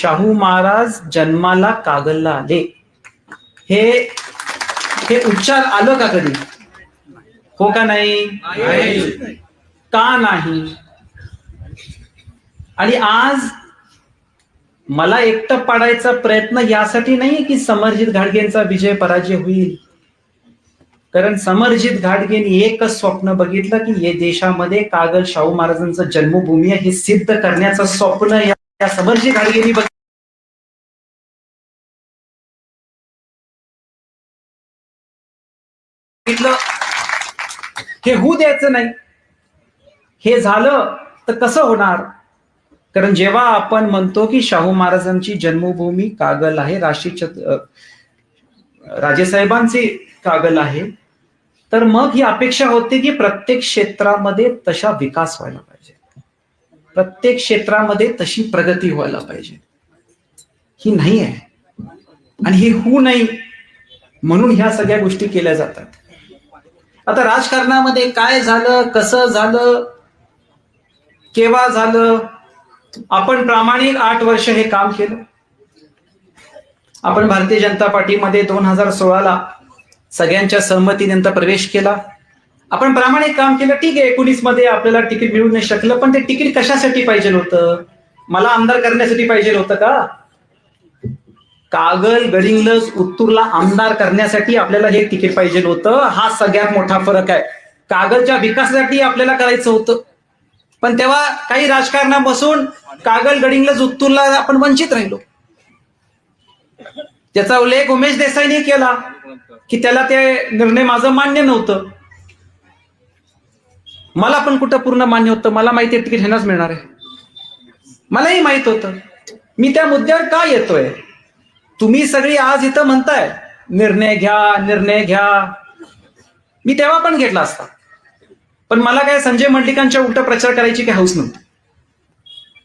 शाहू महाराज जन्माला कागलला आले. हे हे उच्चार आलं का कधी? हो का नाही? का नाही? आणि आज मला एकटं पाडायचा प्रयत्न यासाठी नाही की समरजित घाडगेंचा विजय पराजय होईल. कारण समरजित घाटगेंनी एकच स्वप्न बघितलं की हे देशामध्ये कागल शाहू महाराजांचं जन्मभूमी आहे हे सिद्ध करण्याचं स्वप्न या त्या समरजित घाटगेंनी बघ- बघितलं हे होऊ द्यायचं नाही. हे झालं तर कसं होणार? कारण जेव्हा आपण म्हणतो की शाहू महाराजांची जन्मभूमी कागल आहे राशी राजेसाहेबांची राजेसाहेबांचे कागल आहे तर मग ही अपेक्षा होते की प्रत्येक क्षेत्रामध्ये तशा विकास व्हायला पाहिजे. प्रत्येक क्षेत्रामध्ये तशी प्रगती व्हायला पाहिजे. ही नाही आहे. आणि ही होऊ नाही म्हणून ह्या सगळ्या गोष्टी केल्या जातात. आता राजकारणामध्ये काय झालं कसं झालं केव्हा झालं आपण प्रामाणिक आठ वर्ष हे काम केलं. आपण भारतीय जनता पार्टीमध्ये दोन हजार सोळाला सगळ्यांच्या सहमतीनंतर प्रवेश केला. आपण प्रामाणिक काम केलं ठीक आहे एकोणीसमध्ये आपल्याला तिकीट मिळू नाही शकलं पण ते तिकीट कशासाठी पाहिजे होतं? मला आमदार करण्यासाठी पाहिजे होतं का? कागल गडिंगलज उत्तूरला आमदार करण्यासाठी आपल्याला हे तिकीट पाहिजे होतं. हा सगळ्यात मोठा फरक आहे. कागलच्या विकासासाठी आपल्याला करायचं होतं. पण तेव्हा काही राजकारणा बसून कागल गडिंगलज उत्तूरला आपण वंचित राहिलो. त्याचा उल्लेख उमेश देसाईने केला की त्याला ते निर्णय माझं मान्य नव्हतं. मला पण कुठं पूर्ण मान्य होतं? मला माहिती आहे तिकीट ह्यांनाच मिळणार आहे. मलाही माहीत होतं. मी त्या मुद्द्यावर का येतोय? तुम्ही सगळी आज इथं म्हणताय निर्णय घ्या निर्णय घ्या. मी तेव्हा पण घेतला असता. पण मला काय संजय मंडलिकांच्या उलट प्रचार करायची काही हौस नव्हती.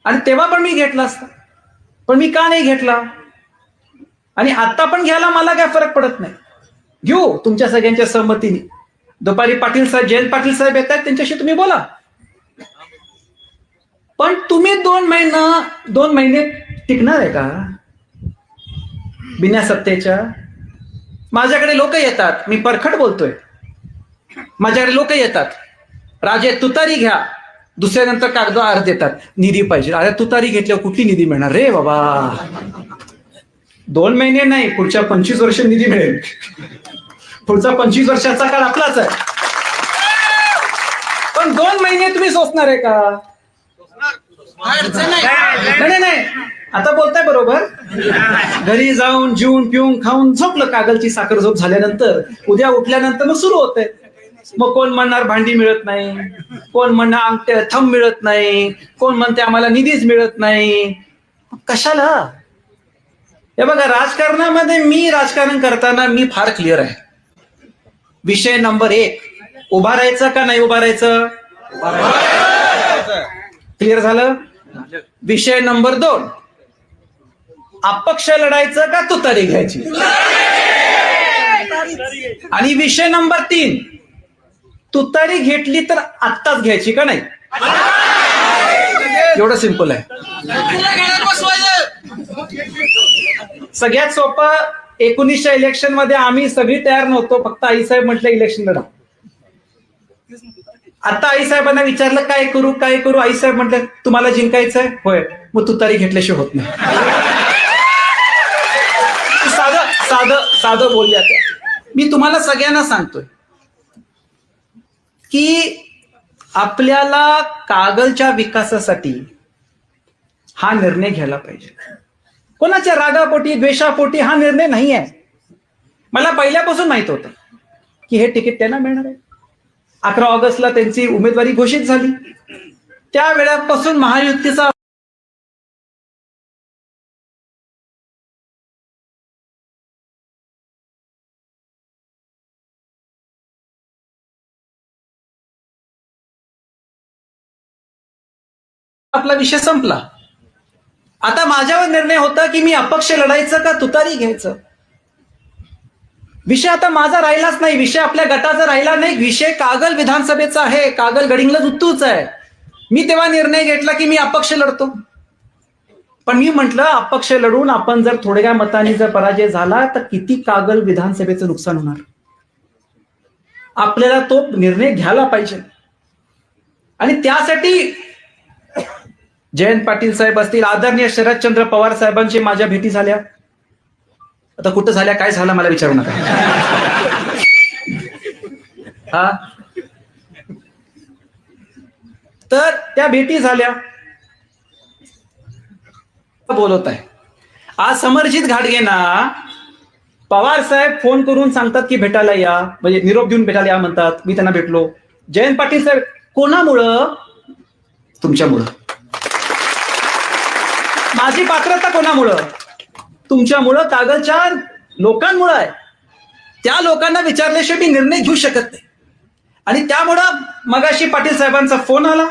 आणि तेव्हा पण मी घेतला असता. पण मी का नाही घेतला? आणि आता पण घ्यायला मला काय फरक पडत नाही. घेऊ तुमच्या सगळ्यांच्या सहमतीने. दुपारी पाटील साहेब जयंत पाटील साहेब येतात त्यांच्याशी तुम्ही बोला. पण तुम्ही दोन महिना दोन महिने टिकणार आहे का? बिना सत्तेच्या? माझ्याकडे लोक येतात मी परखड बोलतोय. माझ्याकडे लोक येतात. राजे तुतारी घ्या. दुसऱ्यानंतर कागद अर्ज देतात. निधी पाहिजे. अरे तुतारी घेतल्यावर कुठली निधी मिळणार? रे बाबा. दोन महिने नाही पुढच्या पंचवीस वर्ष निधी मिळेल. पुढचा पंचवीस वर्षाचा काळ आपलाच आहे. पण दोन महिने तुम्ही सोचणार आहे का? नाही. नाही, नाही आता बोलताय बरोबर. घरी जाऊन जेवून पिऊन खाऊन झोपलं. कागलची साखर झोप झाल्यानंतर. उद्या उठल्यानंतर मग सुरू होतंय. मग कोण म्हणणार भांडी मिळत नाही? कोण म्हणणार अंगठ्या थंब मिळत नाही? कोण म्हणते आम्हाला निधीच मिळत नाही? कशाला? हे बघा राजकारणामध्ये मी राजकारण करताना मी फार क्लिअर आहे. विषय नंबर एक. उभा राहायचं का नाही उभा राहायचं? क्लिअर झालं? विषय नंबर दोन. अपक्ष लढायचं का तुतारी घ्यायची? आणि विषय नंबर तीन. तुतारी घेतली तर आत्ताच घ्यायची का नाही? एवढं सिंपल आहे. सगळ्यात सोपं एकोणीसच्या इलेक्शनमध्ये आम्ही सगळी तयार नव्हतो फक्त आईसाहेब म्हटलं इलेक्शन लढा. आता आईसाहेबांना विचारलं काय करू काय करू? आईसाहेब म्हटलं तुम्हाला जिंकायचंय? होय. मग तुतारी घेतल्याशिवाय होत नाही. साधं साधं साधं बोलल्या त्या. मी तुम्हाला सगळ्यांना सांगतोय की आपल्याला कागलच्या विकासासाठी हा निर्णय घ्यायला पाहिजे. कोणाच्या रागापोटी द्वेषापोटी हा निर्णय नाही आहे. मला पहिल्यापासून माहीत होतं की हे तिकीट त्यांना मिळणार आहे. अकरा ऑगस्टला त्यांची उमेदवारी घोषित झाली. त्या वेळापासून महायुतीचा आपला विषय संपला. आता माझ्यावर निर्णय होता की मी अपक्ष लढायचं का तुतारी घ्यायचं? विषय आता माझा राहिलाच नाही. विषय आपल्या गटाचा राहिला नाही. विषय कागल विधानसभेचा आहे. कागल गडिंगला उत्तूच आहे. मी तेव्हा निर्णय घेतला की मी अपक्ष लढतो. पण मी म्हटलं अपक्ष लढून आपण जर थोड्या मतांनी जर पराजय झाला तर किती कागल विधानसभेचं नुकसान होणार? आपल्याला तो निर्णय घ्यायला पाहिजे. आणि त्यासाठी जयंत पाटील साहेब असतील आदरणीय शरदचंद्र पवार साहेबांची माझ्या भेटी झाल्या. आता कुठं झाल्या काय झालं मला विचारू नका. हा? तर त्या भेटी झाल्या. बोलत आहे. आज समर्जित घाटगेंना पवार साहेब फोन करून सांगतात की भेटायला या म्हणजे निरोप देऊन भेटायला या म्हणतात. मी त्यांना भेटलो. जयंत पाटील साहेब कोणामुळं? तुमच्यामुळं. माझी पात्रता कोणामुळं? तुमच्यामुळं कागलच्या लोकांमुळं आहे. त्या लोकांना विचारल्याशिवाय मी निर्णय घेऊ शकत नाही. आणि त्यामुळं मगाशी पाटील साहेबांचा फोन आला.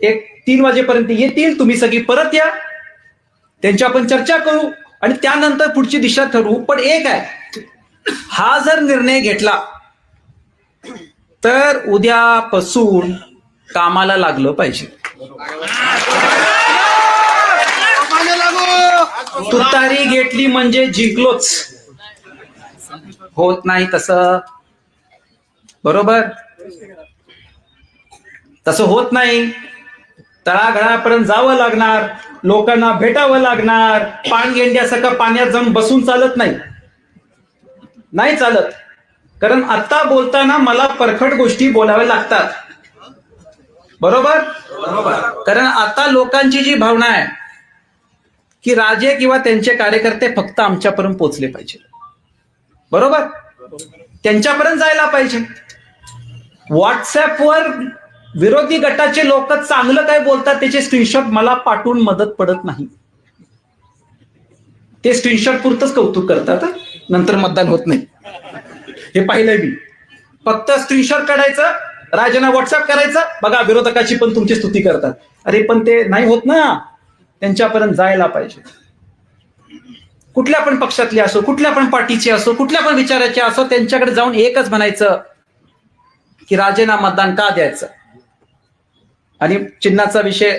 एक तीन वाजेपर्यंत येतील तुम्ही सगळी परत या. त्यांची आपण चर्चा करू आणि त्यानंतर पुढची दिशा ठरवू. पण एक आहे हा जर निर्णय घेतला तर उद्यापासून कामाला लागलं पाहिजे. तुतारी घेतली म्हणजे जिंकलोच. होत नाही तसं. बरोबर? तसं होत नाही. तळागळापर्यंत जावं लागणार. लोकांना भेटावं लागणार. पाणगेंड्यासारखं पाण्यात जाऊन बसून चालत नाही. नाही चालत. कारण आता बोलताना मला परखड गोष्टी बोलाव्या लागतात. बरोबर? कारण आता लोकांची जी भावना आहे की राजे किंवा त्यांचे कार्यकर्ते फक्त आमच्यापर्यंत पोहोचले पाहिजे. बरोबर? त्यांच्यापर्यंत जायला पाहिजे. व्हॉट्सअपवर विरोधी गटाचे लोक चांगलं काय बोलतात त्याचे स्क्रीनशॉट मला पाठवून मदत पडत नाही. ते स्क्रीनशॉट पुरतच कौतुक करतात नंतर मतदान होत नाही. हे पाहिलंय मी. फक्त स्क्रीनशॉट काढायचं राजांना व्हॉट्सअप करायचं बघा विरोधकाची पण तुमची स्तुती करतात. अरे पण ते नाही होत ना. त्यांच्यापर्यंत जायला पाहिजे. कुठल्या पण पक्षातले असो कुठल्या पण पार्टीचे असो कुठल्या पण विचाराचे असो त्यांच्याकडे जाऊन एकच म्हणायचं की राजेना मतदान का द्यायचं? आणि चिन्हाचा विषय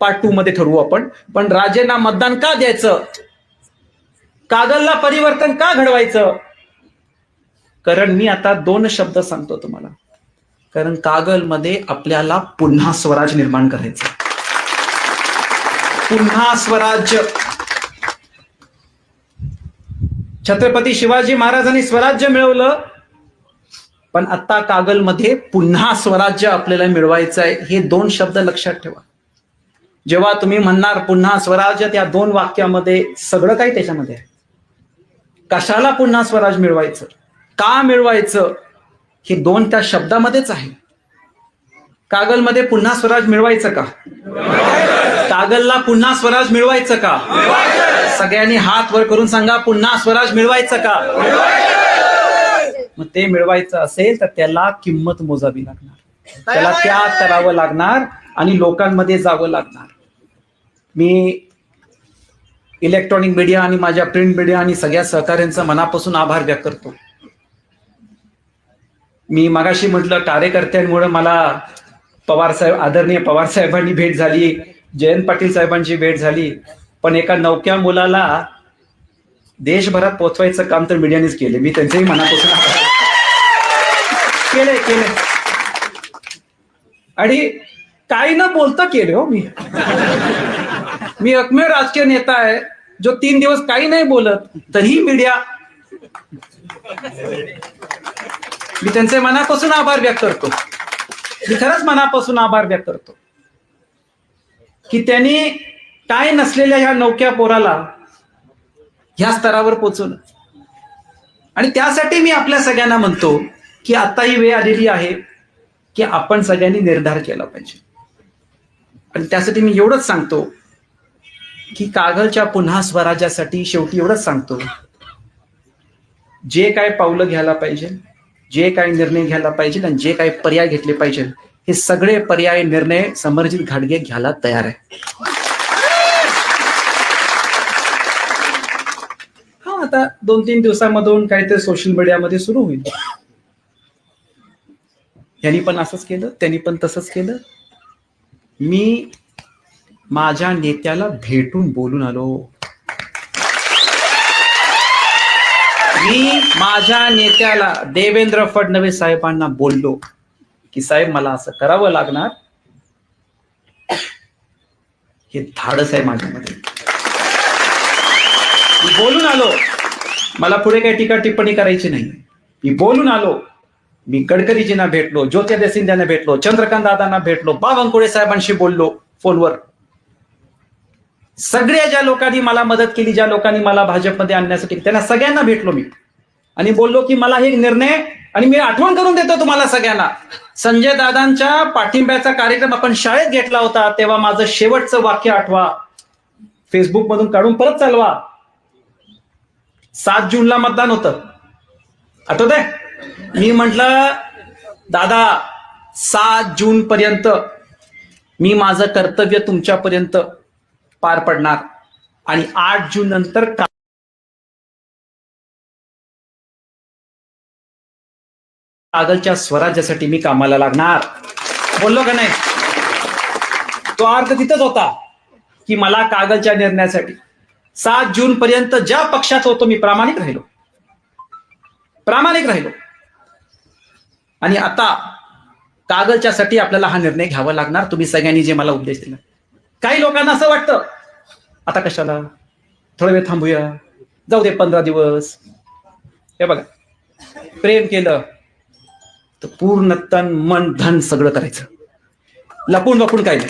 पार्ट टू मध्ये ठरवू आपण पण राजेना मतदान का द्यायचं? कागलला परिवर्तन का घडवायचं? कारण मी आता दोन शब्द सांगतो तुम्हाला. कारण कागलमध्ये आपल्याला पुन्हा स्वराज निर्माण करायचं पुन्हा स्वराज्य. छत्रपती शिवाजी महाराजांनी स्वराज्य मिळवलं पण आता कागलमध्ये पुन्हा स्वराज्य आपल्याला मिळवायचं आहे हे दोन शब्द लक्षात ठेवा. जेव्हा तुम्ही म्हणणार पुन्हा स्वराज्य त्या दोन वाक्यामध्ये सगळं काही त्याच्यामध्ये आहे. कशाला पुन्हा स्वराज मिळवायचं? का मिळवायचं? हे दोन त्या शब्दामध्येच आहे. कागलमध्ये पुन्हा स्वराज मिळवायचं का? कागलला पुन्हा स्वराज मिळवायचं का? सगळ्यांनी हात वर करून सांगा पुन्हा स्वराज मिळवायचं का? मग ते मिळवायचं असेल तर त्याला किंमत मोजावी लागणार. त्याला त्याग करावं लागणार आणि लोकांमध्ये जावं लागणार. मी इलेक्ट्रॉनिक मीडिया आणि माझ्या प्रिंट मीडिया आणि सगळ्या सहकाऱ्यांचा मनापासून आभार व्यक्त करतो. मी मगाशी म्हटलं कार्यकर्त्यांमुळे मला पवार साहेब आदरणीय पवार साहेबांनी भेट झाली. जयंत पाटील साहेबांची भेट झाली पण एका नौक्या मुलाला देशभरात पोचवायचं काम तर मीडियानेच केले. मी त्यांचंही मनापासून केलंय केले केले आणि काही ना बोलता केले हो मी. मी एकमेव राजकीय नेता आहे जो तीन दिवस काही नाही बोलत तरी मीडिया. मी त्यांचे मनापासून आभार व्यक्त करतो. मी खरंच मनापासून आभार व्यक्त करतो. की त्यांनी काय नसलेल्या ह्या नौक्या पोराला ह्या स्तरावर पोचवलं. आणि त्यासाठी मी आपल्या सगळ्यांना म्हणतो की आता ही वेळ आलेली आहे की आपण सगळ्यांनी निर्धार केला पाहिजे. आणि त्यासाठी मी एवढंच सांगतो की कागलच्या पुन्हा स्वराज्यासाठी शेवटी एवढंच सांगतो. जे काय पावलं घ्यायला पाहिजे जे काय निर्णय घ्यायला पाहिजे आणि जे काय पर्याय घेतले पाहिजे हे सगळे पर्याय निर्णय समर्जित घाडगे घ्यायला तयार आहे. हा आता दोन तीन दिवसामधून काहीतरी सोशल मीडियामध्ये सुरू होईल. यांनी पण असंच केलं त्यांनी पण तसंच केलं. मी माझ्या नेत्याला भेटून बोलून आलो. मी माझ्या नेत्याला देवेंद्र फडणवीस साहेबांना बोललो. की साहेब मला असं करावं लागणार? हे धाडस आहे माझ्यामध्ये. मी बोलून आलो. मला पुढे काही टीका टिप्पणी करायची नाही. मी बोलून आलो. मी गडकरीजींना भेटलो ज्योतिरादित्य सिंध्यांना भेटलो चंद्रकांत दादांना भेटलो बावनकुळे साहेबांशी बोललो फोनवर. सगळ्या ज्या लोकांनी मला मदत केली ज्या लोकांनी मला भाजपमध्ये आणण्यासाठी त्यांना सगळ्यांना भेटलो मी. आणि बोललो की मला हे निर्णय आणि मी आठवण करून देतो तुम्हाला सगळ्यांना. संजय दादांच्या पाठिंब्याचा कार्यक्रम आपण शाळेत घेतला होता तेव्हा माझं शेवटचं वाक्य आठवा. फेसबुक मधून काढून परत चालवा. सात जूनला मतदान होतं. आठवत आहे मी म्हटलं दादा सात जून पर्यंत मी माझं कर्तव्य तुमच्यापर्यंत पार पडणार आणि आठ जून नंतर कागलच्या स्वराज्यासाठी मी कामाला लागणार. बोललो का नाही? तो अर्थ तिथंच होता की मला कागलच्या निर्णयासाठी सात जून पर्यंत ज्या पक्षात होतो मी प्रामाणिक राहिलो. प्रामाणिक राहिलो. आणि आता कागलच्यासाठी आपल्याला हा निर्णय घ्यावा लागणार. तुम्ही सगळ्यांनी जे मला उपदेश दिला. काही लोकांना असं वाटतं आता कशाला? थोडा वेळ थांबूया. जाऊ दे पंधरा दिवस. हे बघा. प्रेम केलं. तर पूर्ण तन मन धन सगळं करायचं. लपून वापून काय नाही.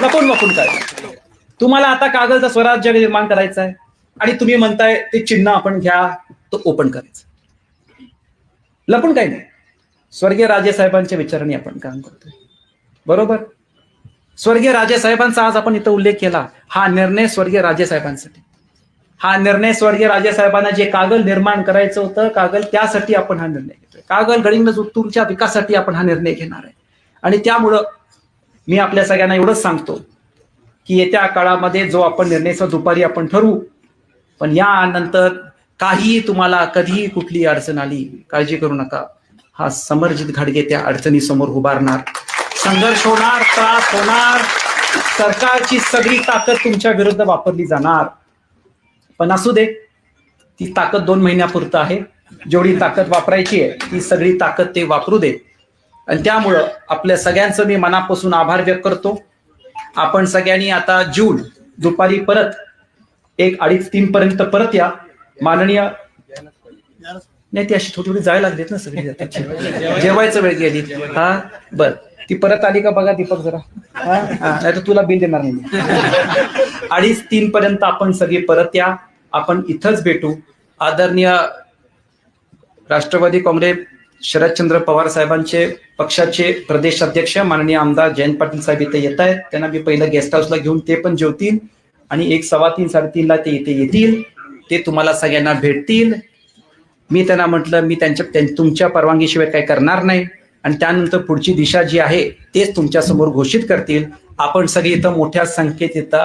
लपून वापून काय नाही. तुम्हाला आता कागलचं स्वराज्य निर्माण करायचं आहे. आणि तुम्ही म्हणताय ते चिन्ह आपण घ्या तो ओपन करायचं. लपून काय नाही. स्वर्गीय राजेसाहेबांच्या विचाराने आपण काम करतोय. बरोबर? स्वर्गीय राजेसाहेबांचा आज आपण इथं उल्लेख केला. हा निर्णय स्वर्गीय राजेसाहेबांसाठी हा निर्णय स्वर्गीय राजेसाहेबांना जे कागल निर्माण करायचं होतं कागल त्यासाठी आपण हा निर्णय घेतोय. कागल गडिंगज उत्तूरच्या विकासासाठी आपण हा निर्णय घेणार आहे. आणि त्यामुळं मी आपल्या सगळ्यांना एवढंच सांगतो की येत्या काळामध्ये जो आपण निर्णय दुपारी आपण ठरवू पण यानंतर काही तुम्हाला कधीही कुठली अडचण आली काळजी करू नका. हा समरजित घाडगे त्या अडचणीसमोर उभारणार. संघर्ष होणार त्रास होणार. सरकारची सगळी ताकद तुमच्या विरुद्ध वापरली जाणार. पण असू दे ती ताकद दोन महिन्यापुरतं आहे. जेवढी ताकद वापरायची आहे ती सगळी ताकद ते वापरू दे. आणि त्यामुळं आपल्या सगळ्यांचं मी मनापासून आभार व्यक्त करतो. आपण सगळ्यांनी आता जून दुपारी परत एक अडीच तीन पर्यंत परत या. माननीय नाही ती अशी थोडी थोडी जायला लागलीत ना सगळी. जेवायचं वेळ गेली. हा बर. ती परत आली का बघा दीपक जरा. नाही तर तुला बिल देणार नाही अडीच तीन पर्यंत आपण सगळी परत या. आपण इथंच भेटू. आदरणीय राष्ट्रवादी काँग्रेस शरदचंद्र पवार साहेबांचे पक्षाचे प्रदेश अध्यक्ष माननीय आमदार जयंत पाटील साहेब इथे येत आहेत. त्यांना मी पहिलं गेस्ट हाऊसला घेऊन ते पण जेवतील आणि एक सव्वा तीन साडेतीनला ते इथे येतील. ते तुम्हाला सगळ्यांना भेटतील. मी त्यांना म्हटलं मी त्यांच्या तुमच्या परवानगीशिवाय काही करणार नाही. आणि त्यानंतर पुढची दिशा जी आहे तेच तुमच्यासमोर घोषित करतील. आपण सगळे इथं मोठ्या संख्येत इथं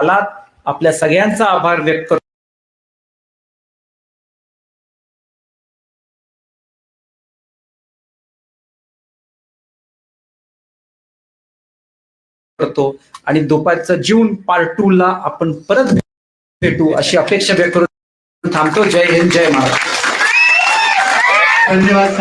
आलात आपल्या सगळ्यांचा आभार व्यक्त करतो. करतो. आणि दुपारचं जून पार्ट टू ला आपण परत भेटू अशी अपेक्षा व्यक्त करून थांबतो. जय हिंद जय महाराज धन्यवाद